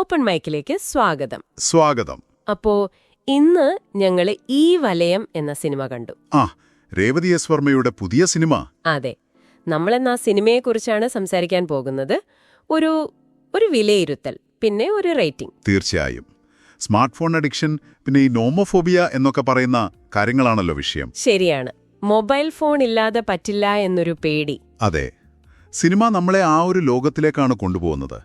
Open മൈക്കിലേക്ക് സ്വാഗതം. സ്വാഗതം. അപ്പോ ഇന്ന് ഞങ്ങൾ ഈ വലയം എന്ന സിനിമ കണ്ടു. ആ രേവതി എസ് വർമ്മയുടെ പുതിയ സിനിമ. അതെ. നമ്മളെന്നാ സിനിമയെക്കുറിച്ചാണ് സംസാരിക്കാൻ പോകുന്നത്. ഒരു ഒരു വിലയിരുത്തൽ പിന്നെ ഒരു റേറ്റിംഗ്. തീർച്ചയായും. സ്മാർട്ട് ഫോൺ അഡിക്ഷൻ പിന്നെ ഈ നോമോഫോബിയ എന്നൊക്കെ പറയുന്ന കാര്യങ്ങളാണല്ലോ വിഷയം. ശരിയാണ്. മൊബൈൽ ഫോൺ ഇല്ലാതെ പറ്റില്ല എന്നൊരു പേടി. അതെ. സിനിമ നമ്മളെ ആ ഒരു ലോകത്തിലേക്കാണ് കൊണ്ടുപോകുന്നത്.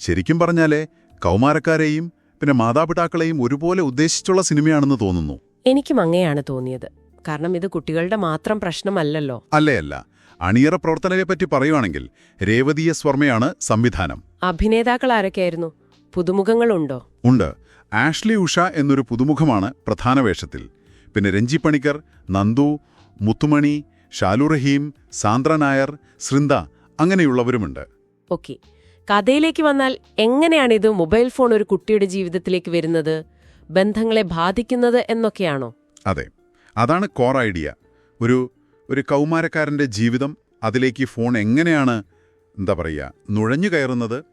ശരിക്കും പറഞ്ഞാലേ കൗമാരക്കാരെയും പിന്നെ മാതാപിതാക്കളെയും ഒരുപോലെ ഉദ്ദേശിച്ചുള്ള സിനിമയാണെന്ന് തോന്നുന്നു. എനിക്കും അങ്ങനെയാണ് തോന്നിയത്. കാരണം ഇത് കുട്ടികളുടെ മാത്രം പ്രശ്നമല്ലല്ലോ. അല്ലേ അല്ല. അണിയറ പ്രവർത്തനത്തെപ്പറ്റി പറയുവാണെങ്കിൽ രേവതി സ്വർമ്മയാണ് സംവിധാനം. അഭിനേതാക്കൾ ആരൊക്കെയായിരുന്നു? പുതുമുഖങ്ങളുണ്ടോ? ഉണ്ട്. ആഷ്ലി ഉഷ എന്നൊരു പുതുമുഖമാണ് പ്രധാന വേഷത്തിൽ. പിന്നെ രഞ്ജി പണിക്കർ നന്ദു മുത്തുമണി ഷാലു റഹീം സാന്ദ്ര നായർ സൃന്ദ അങ്ങനെയുള്ളവരുമുണ്ട്. ഓക്കെ. കഥയിലേക്ക് വന്നാൽ എങ്ങനെയാണിത് മൊബൈൽ ഫോൺ ഒരു കുട്ടിയുടെ ജീവിതത്തിലേക്ക് വരുന്നത്? ബന്ധങ്ങളെ ബാധിക്കുന്നത് എന്നൊക്കെയാണോ? അതെ. അതാണ് കോർ ഐഡിയ. ഒരു ഒരു കൗമാരക്കാരന്റെ ജീവിതം അതിലേക്ക് ഫോൺ എങ്ങനെയാണ് എന്താ പറയുക നുഴഞ്ഞു കയറുന്നത്?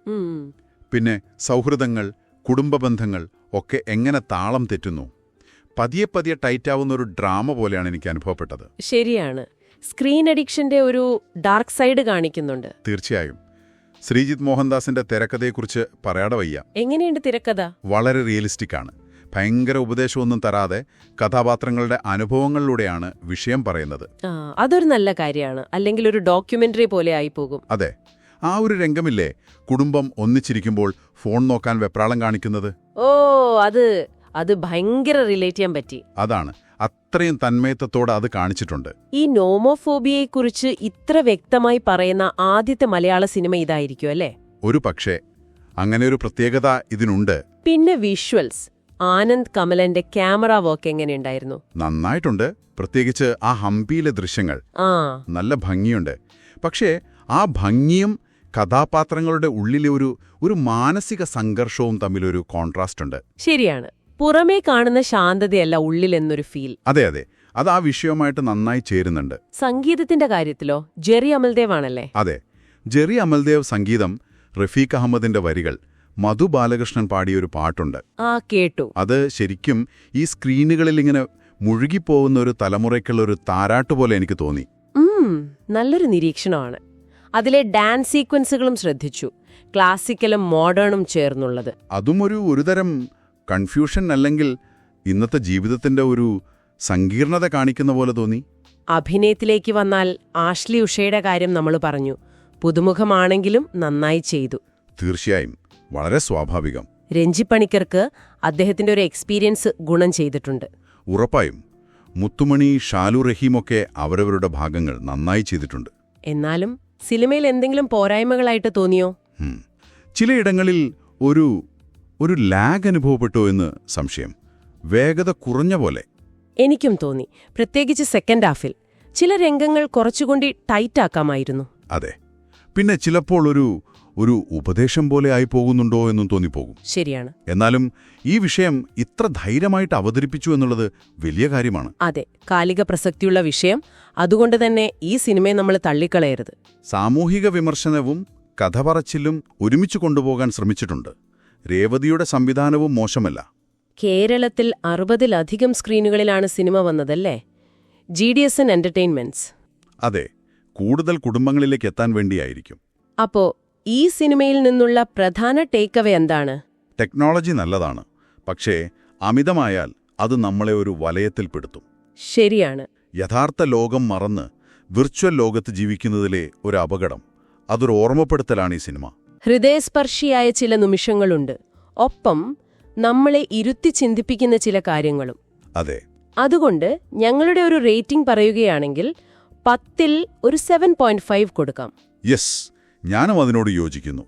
പിന്നെ സൗഹൃദങ്ങൾ കുടുംബ ബന്ധങ്ങൾ ഒക്കെ എങ്ങനെ താളം തെറ്റുന്നു? പതിയെ പതിയെ ടൈറ്റാവുന്ന ഒരു ഡ്രാമ പോലെയാണ് എനിക്ക് അനുഭവപ്പെട്ടത്. ശരിയാണ്. സ്ക്രീൻ അഡിക്ഷന്റെ ഒരു ഡാർക്ക് സൈഡ് കാണിക്കുന്നുണ്ട്. തീർച്ചയായും. ശ്രീജിത്ത് മോഹൻദാസിന്റെ തിരക്കഥയെക്കുറിച്ച് പറയാതെ വയ്യ. എങ്ങനെയുണ്ട് തിരക്കഥ? വളരെ റിയലിസ്റ്റിക് ആണ് ഭയങ്കര ഉപദേശമൊന്നും തരാതെ കഥാപാത്രങ്ങളുടെ അനുഭവങ്ങളിലൂടെയാണ് വിഷയം പറയുന്നത്. അതൊരു നല്ല കാര്യമാണ്. അല്ലെങ്കിൽ ഒരു ഡോക്യുമെന്ററി പോലെ ആയി പോകും അതെ. ആ ഒരു രംഗമില്ലേ കുടുംബം ഒന്നിച്ചിരിക്കുമ്പോൾ ഫോൺ നോക്കാൻ വെപ്രാളം കാണിക്കുന്നത്? ഓ അത് അത് ഭയങ്കര റിലേറ്റ് ചെയ്യാൻ പറ്റി. അതാണ്. അത്രയും തന്മയത്വത്തോടെ അത് കാണിച്ചിട്ടുണ്ട്. ഈ നോമോഫോബിയയെക്കുറിച്ച് ഇത്ര വ്യക്തമായി പറയുന്ന ആദ്യത്തെ മലയാള സിനിമ ഇതായിരിക്കും അല്ലേ? ഒരു പക്ഷേ അങ്ങനെ ഒരു പ്രത്യേകത ഇതിനുണ്ട്. പിന്നെ വിഷ്വൽസ് ആനന്ദ് കമലന്റെ ക്യാമറ വർക്ക് എങ്ങനെയുണ്ടായിരുന്നു? നന്നായിട്ടുണ്ട്. പ്രത്യേകിച്ച് ആ ഹംപിയിലെ ദൃശ്യങ്ങൾ. ആ. നല്ല ഭംഗിയുണ്ട്. പക്ഷേ ആ ഭംഗിയും കഥാപാത്രങ്ങളുടെ ഉള്ളിലെ ഒരു ഒരു മാനസിക സംഘർഷവും തമ്മിലൊരു കോൺട്രാസ്റ്റ് ഉണ്ട്. ശരിയാണ്. പുറമേ കാണുന്ന ശാന്തതയല്ല ഉള്ളിൽ എന്നൊരു ഫീൽ അതെ അതെ. അത് ആ വിഷയവുമായിട്ട് നന്നായി ചേരുന്നുണ്ട്. സംഗീതത്തിന്റെ കാര്യത്തിലോ? ജെറി അമൽദേവ് ആണല്ലേ? അതെ. ജെറി അമൽദേവ് സംഗീതം റഫീഖ് അഹമ്മദിന്റെ വരികൾ മധു ബാലകൃഷ്ണൻ പാടിയൊരു പാട്ടുണ്ട്. ആ കേട്ടു. അത് ശരിക്കും ഈ സ്ക്രീനുകളിൽ ഇങ്ങനെ മുഴുകിപ്പോകുന്ന ഒരു തലമുറയ്ക്കുള്ള ഒരു താരാട്ട് പോലെ എനിക്ക് തോന്നി. നല്ലൊരു നിരീക്ഷണമാണ്. അതിലെ ഡാൻസ് സീക്വൻസുകളും ശ്രദ്ധിച്ചു. ക്ലാസിക്കലും മോഡേണും ചേർന്നുള്ളത്. അതും ഒരു ഒരുതരം കൺഫ്യൂഷൻ അല്ലെങ്കിൽ ഇന്നത്തെ ജീവിതത്തിന്റെ ഒരു സങ്കീർണത കാണിക്കുന്ന പോലെ തോന്നി? അഭിനയത്തിലേക്ക് വന്നാൽ ആഷ്ലി ഉഷയുടെ കാര്യം നമ്മൾ പറഞ്ഞു. പുതുമുഖമാണെങ്കിലും നന്നായി ചെയ്തു. തീർച്ചയായും. വളരെ സ്വാഭാവികം. രഞ്ജി പണിക്കർക്ക് അദ്ദേഹത്തിന്റെ ഒരു എക്സ്പീരിയൻസ് ഗുണം ചെയ്തിട്ടുണ്ട്. ഉറപ്പായും. മുത്തുമണി ഷാലു റഹീമൊക്കെ അവരവരുടെ ഭാഗങ്ങൾ നന്നായി ചെയ്തിട്ടുണ്ട്. എന്നാലും സിനിമയിൽ എന്തെങ്കിലും പോരായ്മകളായിട്ട് തോന്നിയോ. ചിലയിടങ്ങളിൽ ഒരു ഒരു ലാഗ് അനുഭവപ്പെട്ടോ എന്ന് സംശയം. വേഗത കുറഞ്ഞ പോലെ. എനിക്കും തോന്നി. പ്രത്യേകിച്ച് സെക്കൻഡ് ഹാഫിൽ ചില രംഗങ്ങൾ കുറച്ചുകൊണ്ട് ടൈറ്റ് ആക്കാമായിരുന്നു. അതെ. പിന്നെ ചിലപ്പോൾ ഒരു ഒരു ഉപദേശം പോലെ ആയി പോകുന്നുണ്ടോ എന്നും തോന്നിപ്പോകും. ശരിയാണ്. എന്നാലും ഈ വിഷയം ഇത്ര ധൈര്യമായിട്ട് അവതരിപ്പിച്ചു എന്നുള്ളത് വലിയ കാര്യമാണ്. അതെ. കാലിക പ്രസക്തിയുള്ള വിഷയം. അതുകൊണ്ട് തന്നെ ഈ സിനിമയെ നമ്മൾ തള്ളിക്കളയരുത്. സാമൂഹിക വിമർശനവും കഥ പറച്ചിലും ഒരുമിച്ച് കൊണ്ടുപോകാൻ ശ്രമിച്ചിട്ടുണ്ട്. രേവതിയുടെ സംവിധാനവും മോശമല്ല. കേരളത്തിൽ അറുപതിലധികം സ്ക്രീനുകളിലാണ് സിനിമ വന്നതല്ലേ? G D S N entertainments അതെ കൂടുതൽ കുടുംബങ്ങളിലേക്ക് എത്താൻ വേണ്ടിയായിരിക്കും. അപ്പോ ഈ സിനിമയിൽ നിന്നുള്ള പ്രധാന ടേക്ക് അവേ എന്താണ്? ടെക്നോളജി നല്ലതാണ് പക്ഷേ അമിതമായാൽ അത് നമ്മളെ ഒരു വലയത്തിൽപ്പെടുത്തും ശരിയാണ്. യഥാർത്ഥ ലോകം മറന്ന് വിർച്വൽ ലോകത്ത് ജീവിക്കുന്നതിലെ ഒരു അപകടം അതൊരു ഓർമ്മപ്പെടുത്തലാണ് ഈ സിനിമ. ഹൃദയസ്പർശിയായ ചില നിമിഷങ്ങളുണ്ട്. ഒപ്പം നമ്മളെ ഇരുത്തി ചിന്തിപ്പിക്കുന്ന ചില കാര്യങ്ങളും. അതെ. അതുകൊണ്ട് ഞങ്ങളുടെ ഒരു റേറ്റിംഗ് പറയുകയാണെങ്കിൽ പത്തിൽ ഒരു സെവൻ പോയിന്റ് ഫൈവ് കൊടുക്കാം. യെസ് ഞാനും അതിനോട് യോജിക്കുന്നു.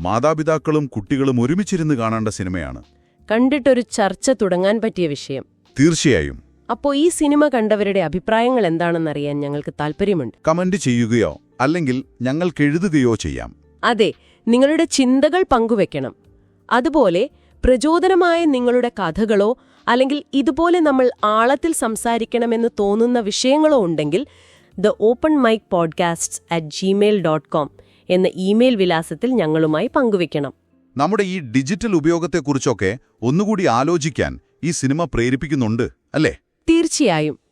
മാതാപിതാക്കളും കുട്ടികളും ഒരുമിച്ചിരുന്ന് കാണേണ്ട സിനിമയാണ്. കണ്ടിട്ടൊരു ചർച്ച തുടങ്ങാൻ പറ്റിയ വിഷയം. തീർച്ചയായും. അപ്പോൾ ഈ സിനിമ കണ്ടവരുടെ അഭിപ്രായങ്ങൾ എന്താണെന്നറിയാൻ ഞങ്ങൾക്ക് താല്പര്യമുണ്ട് കമന്റ് ചെയ്യുകയോ അല്ലെങ്കിൽ ഞങ്ങൾക്ക് എഴുതുകയോ ചെയ്യാം. അതെ നിങ്ങളുടെ ചിന്തകൾ പങ്കുവെക്കണം. അതുപോലെ പ്രചോദനമായ നിങ്ങളുടെ കഥകളോ അല്ലെങ്കിൽ ഇതുപോലെ നമ്മൾ ആളത്തിൽ സംസാരിക്കണമെന്ന് തോന്നുന്ന വിഷയങ്ങളോ ഉണ്ടെങ്കിൽ the open mic podcasts at Gmail dot com എന്ന ഇമെയിൽ വിലാസത്തിൽ ഞങ്ങളുമായി പങ്കുവെക്കണം. നമ്മുടെ ഈ ഡിജിറ്റൽ ഉപയോഗത്തെക്കുറിച്ചൊക്കെ ഒന്നുകൂടി ആലോചിക്കാൻ ഈ സിനിമ പ്രേരിപ്പിക്കുന്നുണ്ട് അല്ലേ? തീർച്ചയായും.